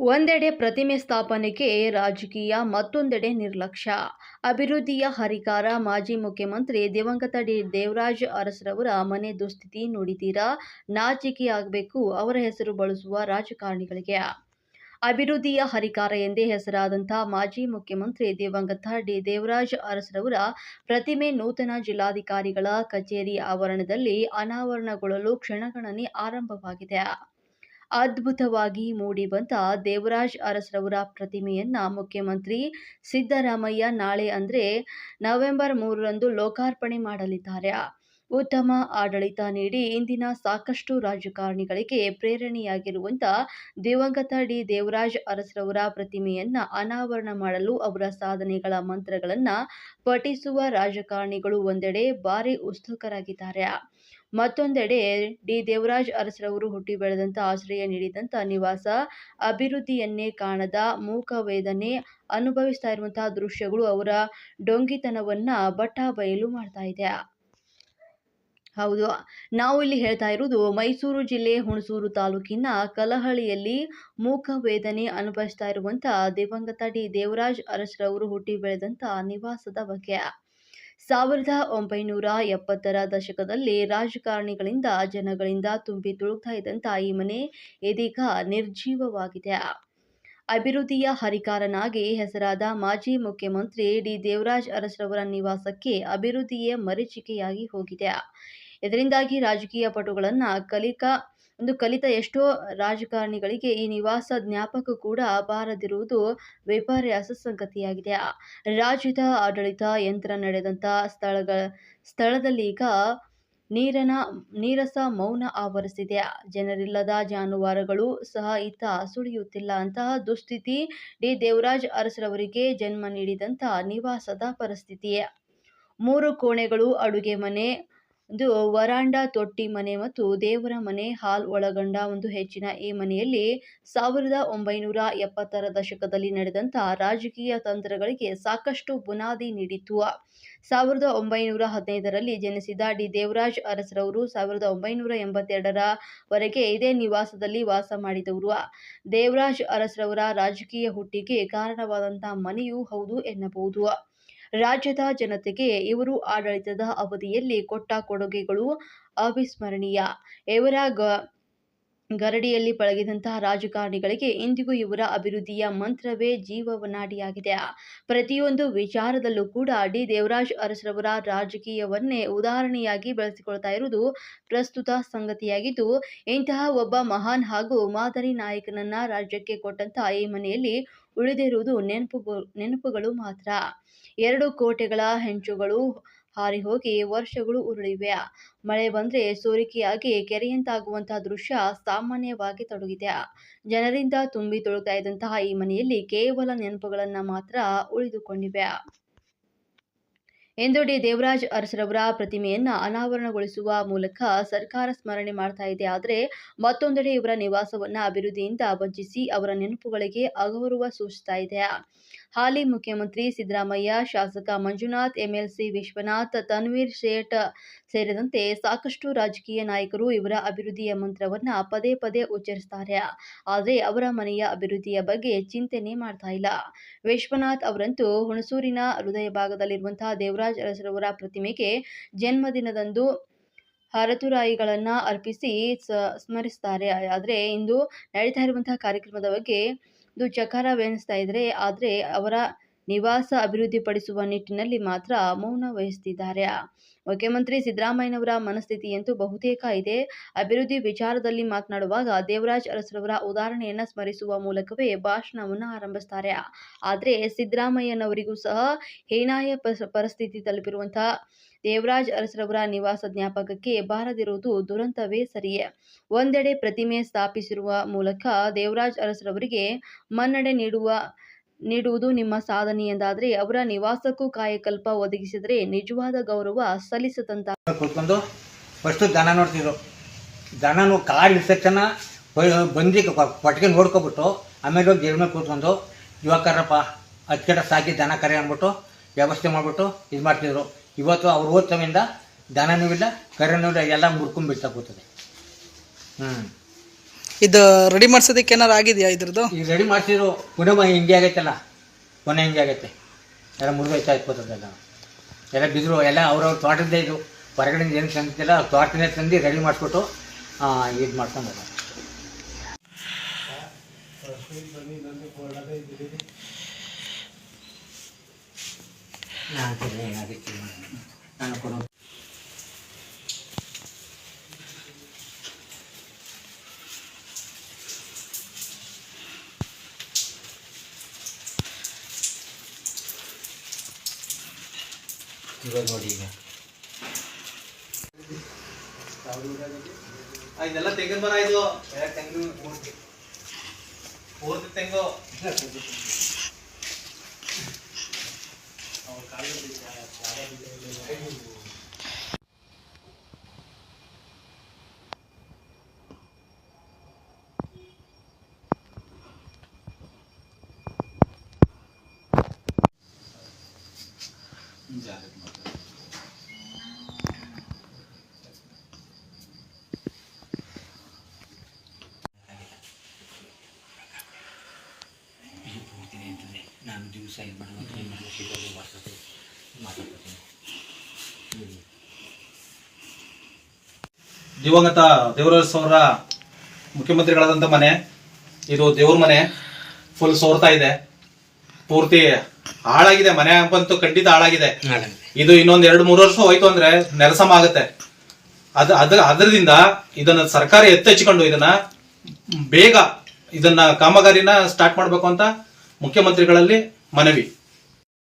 ಒಂದೆಡೆ ಪ್ರತಿಮೆ ಸ್ಥಾಪನೆಗೆ ರಾಜಕೀಯ, ಮತ್ತೊಂದೆಡೆ ನಿರ್ಲಕ್ಷ್ಯ. ಅಭಿವೃದ್ಧಿಯ ಹರಿಕಾರ, ಮಾಜಿ ಮುಖ್ಯಮಂತ್ರಿ ದಿವಂಗತ ಡಿ. ದೇವರಾಜ್ ಅರಸರವರ ಮನೆ ದುಸ್ಥಿತಿ ನೋಡಿದ್ದೀರಾ? ನಾಚಿಕೆಯಾಗಬೇಕು ಅವರ ಹೆಸರು ಬಳಸುವ ರಾಜಕಾರಣಿಗಳಿಗೆ. ಅಭಿವೃದ್ಧಿಯ ಹರಿಕಾರ ಎಂದೇ ಹೆಸರಾದಂಥ ಮಾಜಿ ಮುಖ್ಯಮಂತ್ರಿ ದಿವಂಗತ ಡಿ. ದೇವರಾಜ್ ಅರಸರವರ ಪ್ರತಿಮೆ ನೂತನ ಜಿಲ್ಲಾಧಿಕಾರಿಗಳ ಕಚೇರಿ ಆವರಣದಲ್ಲಿ ಅನಾವರಣಗೊಳ್ಳಲು ಕ್ಷಣಗಣನೆ ಆರಂಭವಾಗಿದೆ. ಅದ್ಭುತವಾಗಿ ಮೂಡಿಬಂತ ದೇವರಾಜ್ ಅರಸ್ರವರ ಪ್ರತಿಮೆಯನ್ನ ಮುಖ್ಯಮಂತ್ರಿ ಸಿದ್ದರಾಮಯ್ಯ ನಾಳೆ ಅಂದ್ರೆ ನವೆಂಬರ್ ಮೂರರಂದು ಲೋಕಾರ್ಪಣೆ ಮಾಡಲಿದ್ದಾರೆ. ಉತ್ತಮ ಆಡಳಿತ ನೀಡಿ ಇಂದಿನ ಸಾಕಷ್ಟು ರಾಜಕಾರಣಿಗಳಿಗೆ ಪ್ರೇರಣೆಯಾಗಿರುವಂತ ದಿವಂಗತ ಡಿ. ದೇವರಾಜ್ ಅರಸ್ರವರ ಪ್ರತಿಮೆಯನ್ನ ಅನಾವರಣ ಮಾಡಲು ಅವರ ಸಾಧನೆಗಳ ಮಂತ್ರಗಳನ್ನ ಪಠಿಸುವ ರಾಜಕಾರಣಿಗಳು ಒಂದೆಡೆ ಭಾರಿ ಉತ್ಸುಕರಾಗಿದ್ದಾರೆ. ಮತ್ತೊಂದೆಡೆ ಡಿ. ದೇವರಾಜ್ ಅರಸರವರು ಹುಟ್ಟಿ ಬೆಳೆದಂತ ಆಶ್ರಯ ನೀಡಿದಂತ ನಿವಾಸ ಅಭಿವೃದ್ಧಿಯನ್ನೇ ಕಾಣದ ಮೂಕ ವೇದನೆ ಅನುಭವಿಸ್ತಾ ಇರುವಂತಹ ದೃಶ್ಯಗಳು ಅವರ ಡೊಂಗಿತನವನ್ನ ಬಯಲು ಮಾಡ್ತಾ ಇದೆ. ಹೌದು. ನಾವು ಇಲ್ಲಿ ಹೇಳ್ತಾ ಇರುವುದು ಮೈಸೂರು ಜಿಲ್ಲೆ ಹುಣಸೂರು ತಾಲೂಕಿನ ಕಲಹಳ್ಳಿಯಲ್ಲಿ ಮೂಕ ವೇದನೆ ಅನುಭವಿಸ್ತಾ ಇರುವಂತ ದಿವಂಗತ ಡಿ. ದೇವರಾಜ್ ಅರಸ್ರವರು ಹುಟ್ಟಿ ಬೆಳೆದಂತ ನಿವಾಸದ ಬಗ್ಗೆ. ಸಾವಿರದ ಒಂಬೈನೂರ ಎಪ್ಪತ್ತರ ದಶಕದಲ್ಲಿ ರಾಜಕಾರಣಿಗಳಿಂದ ಜನಗಳಿಂದ ತುಂಬಿ ತುಳುಕ್ತಾ ಇದ್ದಂಥ ಈ ಮನೆ ಇದೀಗ ನಿರ್ಜೀವವಾಗಿದೆ. ಅಭಿವೃದ್ಧಿಯ ಹರಿಕಾರನಾಗಿ ಹೆಸರಾದ ಮಾಜಿ ಮುಖ್ಯಮಂತ್ರಿ ಡಿ. ದೇವರಾಜ್ ಅರಸ್ರವರ ನಿವಾಸಕ್ಕೆ ಅಭಿವೃದ್ಧಿಯೇ ಮರೀಚಿಕೆಯಾಗಿ ಹೋಗಿದೆ. ಇದರಿಂದಾಗಿ ರಾಜಕೀಯ ಪಟುಗಳನ್ನು ಕಲಿಕ, ಒಂದು ಕಲಿತ ಎಷ್ಟೋ ರಾಜಕಾರಣಿಗಳಿಗೆ ಈ ನಿವಾಸ ಜ್ಞಾಪಕ ಕೂಡ ಬಾರದಿರುವುದು ವಿಪರ್ಯಾಸ ಸಂಗತಿಯಾಗಿದೆ ರಾಜ್ಯದ ಆಡಳಿತ, ಯಂತ್ರ ನಡೆದಂಥ ಸ್ಥಳಗಳ ಸ್ಥಳದಲ್ಲೀಗ ನೀರನ, ನೀರಸ ಮೌನ ಆವರಿಸಿದೆ. ಜನರಿಲ್ಲದ ಜಾನುವಾರುಗಳು ಸಹ ಇತ್ತ ಸುಳಿಯುತ್ತಿಲ್ಲ. ಅಂತಹ ದುಸ್ಥಿತಿ ಡಿ. ದೇವರಾಜ್ ಅರಸರವರಿಗೆ ಜನ್ಮ ನೀಡಿದಂಥ ನಿವಾಸದ ಪರಿಸ್ಥಿತಿ. ಮೂರು ಕೋಣೆಗಳು, ಅಡುಗೆ ಮನೆ ಒಂದು ವರಾಂಡ ತೊಟ್ಟಿ ಮನೆ ಮತ್ತು ದೇವರ ಮನೆ ಹಾಲ್ ಒಳಗೊಂಡ ಒಂದು ಹೆಚ್ಚಿನ ಈ ಮನೆಯಲ್ಲಿ ಸಾವಿರದ ಒಂಬೈನೂರ ಎಪ್ಪತ್ತರ ದಶಕದಲ್ಲಿ ನಡೆದಂಥ ರಾಜಕೀಯ ತಂತ್ರಗಳಿಗೆ ಸಾಕಷ್ಟು ಬುನಾದಿ ನೀಡಿತು ಸಾವಿರದ ಒಂಬೈನೂರ ಹದಿನೈದರಲ್ಲಿ ಜನಿಸಿದ ಡಿ. ದೇವರಾಜ್ ಅರಸರವರು ಸಾವಿರದ ಒಂಬೈನೂರ ಎಂಬತ್ತೆರಡರ ವರೆಗೆ ಇದೇ ನಿವಾಸದಲ್ಲಿ ವಾಸ ಮಾಡಿದವರು. ದೇವರಾಜ್ ಅರಸರವರ ರಾಜಕೀಯ ಹುಟ್ಟಿಗೆ ಕಾರಣವಾದಂಥ ಮನೆಯೂ ಹೌದು ಎನ್ನಬಹುದು. ರಾಜ್ಯದ ಜನತೆಗೆ ಇವರು ಆಡಳಿತದ ಅವಧಿಯಲ್ಲಿ ಕೊಟ್ಟ ಕೊಡುಗೆಗಳು ಅವಿಸ್ಮರಣೀಯ. ಇವರ ಗ ಗರಡಿಯಲ್ಲಿ ಪಳಗಿದಂತಹ ರಾಜಕಾರಣಿಗಳಿಗೆ ಇಂದಿಗೂ ಇವರ ಅಭಿವೃದ್ಧಿಯ ಮಂತ್ರವೇ ಜೀವವನಾಡಿಯಾಗಿದೆ ಪ್ರತಿಯೊಂದು ವಿಚಾರದಲ್ಲೂ ಕೂಡ ಡಿ. ದೇವರಾಜ್ ಅರಸರವರ ರಾಜಕೀಯವನ್ನೇ ಉದಾಹರಣೆಯಾಗಿ ಬಳಸಿಕೊಳ್ತಾ ಇರುವುದು ಪ್ರಸ್ತುತ ಸಂಗತಿಯಾಗಿದ್ದು, ಇಂತಹ ಒಬ್ಬ ಮಹಾನ್ ಹಾಗೂ ಮಾದರಿ ನಾಯಕನನ್ನ ರಾಜ್ಯಕ್ಕೆ ಕೊಟ್ಟಂತಹ ಈ ಮನೆಯಲ್ಲಿ ಉಳಿದಿರುವುದು ನೆನಪು ನೆನಪುಗಳು ಮಾತ್ರ. ಎರಡು ಕೋಟೆಗಳ ಹೆಂಚುಗಳು ಹಾರಿ ಹೋಗಿ ವರ್ಷಗಳು ಉರುಳಿವೆ. ಮಳೆ ಬಂದ್ರೆ ಸೋರಿಕೆಯಾಗಿ ಕೆರೆಯಂತಾಗುವಂತಹ ದೃಶ್ಯ ಸಾಮಾನ್ಯವಾಗಿ ತೊಡಗಿದೆ. ಜನರಿಂದ ತುಂಬಿ ತುಳುಕ್ತಾ ಇದ್ದಂತಹ ಈ ಮನೆಯಲ್ಲಿ ಕೇವಲ ನೆನಪುಗಳನ್ನ ಮಾತ್ರ ಉಳಿದುಕೊಂಡಿವೆ. ಎಂದು ಡಿ ದೇವರಾಜ್ ಅರಸರವರ ಪ್ರತಿಮೆಯನ್ನ ಅನಾವರಣಗೊಳಿಸುವ ಮೂಲಕ ಸರ್ಕಾರ ಸ್ಮರಣೆ ಮಾಡ್ತಾ ಇದೆ. ಆದರೆ ಮತ್ತೊಂದೆಡೆ ಇವರ ನಿವಾಸವನ್ನ ಅಭಿವೃದ್ಧಿಯಿಂದ ವಂಚಿಸಿ ಅವರ ನೆನಪುಗಳಿಗೆ ಅಗೌರವ ಸೂಚಿಸ್ತಾ ಇದೆ. ಹಾಲಿ ಮುಖ್ಯಮಂತ್ರಿ ಸಿದ್ದರಾಮಯ್ಯ, ಶಾಸಕ ಮಂಜುನಾಥ್, ಎಂಎಲ್ಸಿ ವಿಶ್ವನಾಥ್, ತನ್ವೀರ್ ಶೇಟ್ ಸೇರಿದಂತೆ ಸಾಕಷ್ಟು ರಾಜಕೀಯ ನಾಯಕರು ಇವರ ಅಭಿವೃದ್ಧಿಯ ಮಂತ್ರವನ್ನ ಪದೇ ಪದೇ ಉಚ್ಚರಿಸ್ತಾರೆ. ಆದರೆ ಅವರ ಮನೆಯ ಅಭಿವೃದ್ಧಿಯ ಬಗ್ಗೆ ಚಿಂತನೆ ಮಾಡ್ತಾ ಇಲ್ಲ. ವಿಶ್ವನಾಥ್ ಅವರಂತೂ ಹುಣಸೂರಿನ ಹೃದಯ ಭಾಗದಲ್ಲಿರುವಂತಹ ದೇವರಾಜ್ ಅರಸರವರ ಪ್ರತಿಮೆಗೆ ಜನ್ಮದಿನದಂದು ಹರತುರಾಯಿಗಳನ್ನು ಅರ್ಪಿಸಿ ಸ್ಮರಿಸ್ತಾರೆ. ಆದರೆ ಇಂದು ನಡೀತಾ ಇರುವಂತಹ ಕಾರ್ಯಕ್ರಮದ ಬಗ್ಗೆ ಇದು ಚಕಾರವೆನಿಸ್ತಾ ಇದ್ರೆ ಆದ್ರೆ ಅವರ ನಿವಾಸ ಅಭಿವೃದ್ಧಿಪಡಿಸುವ ನಿಟ್ಟಿನಲ್ಲಿ ಮಾತ್ರ ಮೌನ ವಹಿಸುತ್ತಿದ್ದಾರೆ ಮುಖ್ಯಮಂತ್ರಿ ಸಿದ್ದರಾಮಯ್ಯನವರ ಮನಸ್ಥಿತಿಯಂತೂ ಬಹುತೇಕ ಇದೆ. ಅಭಿವೃದ್ಧಿ ವಿಚಾರದಲ್ಲಿ ಮಾತನಾಡುವಾಗ ದೇವರಾಜ್ ಅರಸರವರ ಉದಾಹರಣೆಯನ್ನು ಸ್ಮರಿಸುವ ಮೂಲಕವೇ ಭಾಷಣವನ್ನು ಆರಂಭಿಸ್ತಾರೆ. ಆದರೆ ಸಿದ್ದರಾಮಯ್ಯನವರಿಗೂ ಸಹ ಹೇನಾಯ ಪರಿಸ್ಥಿತಿ ತಲುಪಿರುವಂತಹ ದೇವರಾಜ್ ಅರಸರವರ ನಿವಾಸ ಜ್ಞಾಪಕಕ್ಕೆ ಬಾರದಿರುವುದು ದುರಂತವೇ ಸರಿಯೇ. ಒಂದೆಡೆ ಪ್ರತಿಮೆ ಸ್ಥಾಪಿಸಿರುವ ಮೂಲಕ ದೇವರಾಜ್ ಅರಸರವರಿಗೆ ಮನ್ನಣೆ ನೀಡುವ ನೀಡುವುದು ನಿಮ್ಮ ಸಾಧನೆ ಎಂದಾದ್ರೆ ಅವರ ನಿವಾಸಕ್ಕೂ ಕಾಯಕಲ್ಪ ಒದಗಿಸಿದರೆ ನಿಜವಾದ ಗೌರವ ಸಲ್ಲಿಸದಂತ ಕೂತ್ಕೊಂಡು ಫಸ್ಟು ದನ ನೋಡ್ತಿದ್ರು. ದನನು ಕಾರ್ ಇಳಿದ ಬಂದಿ ಕೊಟ್ಟಿಗೆ ನೋಡ್ಕೊಬಿಟ್ಟು ಆಮೇಲೆ ಹೋಗಿ ಮೇಲೆ ಕೂತ್ಕೊಂಡು ಯುವಕರಪ್ಪ ಹತ್ತು ಸಾಕಿ ದನ ಕರೆ ಅಂದ್ಬಿಟ್ಟು ವ್ಯವಸ್ಥೆ ಮಾಡಿಬಿಟ್ಟು ಇದು ಮಾಡ್ತಿದ್ರು. ಇವತ್ತು ಅವ್ರು ಓದ್ತವಿಂದ ದನನೂ ಇಲ್ಲ ಕರೆನೂ ಇಲ್ಲ, ಎಲ್ಲ ಮುರ್ಕೊಂಡ್ಬಿಡ್ತಾ ಕೂತದೆ. ಹ್ಞೂ ಇದು ರೆಡಿ ಮಾಡ್ಸೋದಕ್ಕೆ ಏನಾರು ಆಗಿದೆಯಾ ಇದ್ರದ್ದು? ಈಗ ರೆಡಿ ಮಾಡ್ಸಿದ್ರು, ಪುನಃ ಹಿಂಗೆ ಆಗೈತಲ್ಲ ಕೊನೆ ಹಿಂಗೆ ಆಗೈತೆ. ಎಲ್ಲ ಮುರಿದೋಯ್ತಾ ಇಟ್ಕೋತದೆಲ್ಲ ಎಲ್ಲ ಬಿದ್ರು, ಎಲ್ಲ ಅವ್ರವ್ರ ತೋಟದ್ದೇ ಇದು. ಹೊರಗಡೆ ಏನು ತಂದಿಲ್ಲ, ತೋಟನೇ ತಂದು ರೆಡಿ ಮಾಡಿಸ್ಬಿಟ್ಟು ಇದು ಮಾಡ್ಕೊಂಡು ನಾನು ತಿರ್ಗಿ ಇವಾಗ ನೋಡಿ ಈಗ. ಇದೆಲ್ಲ ತೆಂಗಿನ ಮರ. ಇದು ಪೂರ್ತಿ ತೆಂಗು. ಅವ್ರ ಇದು ಸಿಗೋದು ಬರ್ತದೆ ಮಾತಾಡ್ತೀನಿ. ದಿವಂಗತ ದೇವರಾಜ್ ಅವರ ಮುಖ್ಯಮಂತ್ರಿಗಳಾದಂಥ ಮನೆ ಇದು ದೇವ್ರ ಮನೆ ಫುಲ್ ಸೋರ್ತಾ ಇದೆ. ಪೂರ್ತಿ ಹಾಳಾಗಿದೆ ಮನೆ ಅಂತೂ ಖಂಡಿತ ಹಾಳಾಗಿದೆ. ಇದು ಇನ್ನೊಂದ್ ಎರಡು ಮೂರು ವರ್ಷ ಹೋಯ್ತು ಅಂದ್ರೆ ನೆಲಸಮ ಆಗುತ್ತೆ. ಅದ ಅದ್ರ ಅದರಿಂದ ಇದನ್ನ ಸರ್ಕಾರ ಎತ್ತೆಚ್ಚಿಕೊಂಡು ಇದನ್ನ ಬೇಗ ಇದನ್ನ ಕಾಮಗಾರಿನ ಸ್ಟಾರ್ಟ್ ಮಾಡ್ಬೇಕು ಅಂತ ಮುಖ್ಯಮಂತ್ರಿಗಳಲ್ಲಿ मनवी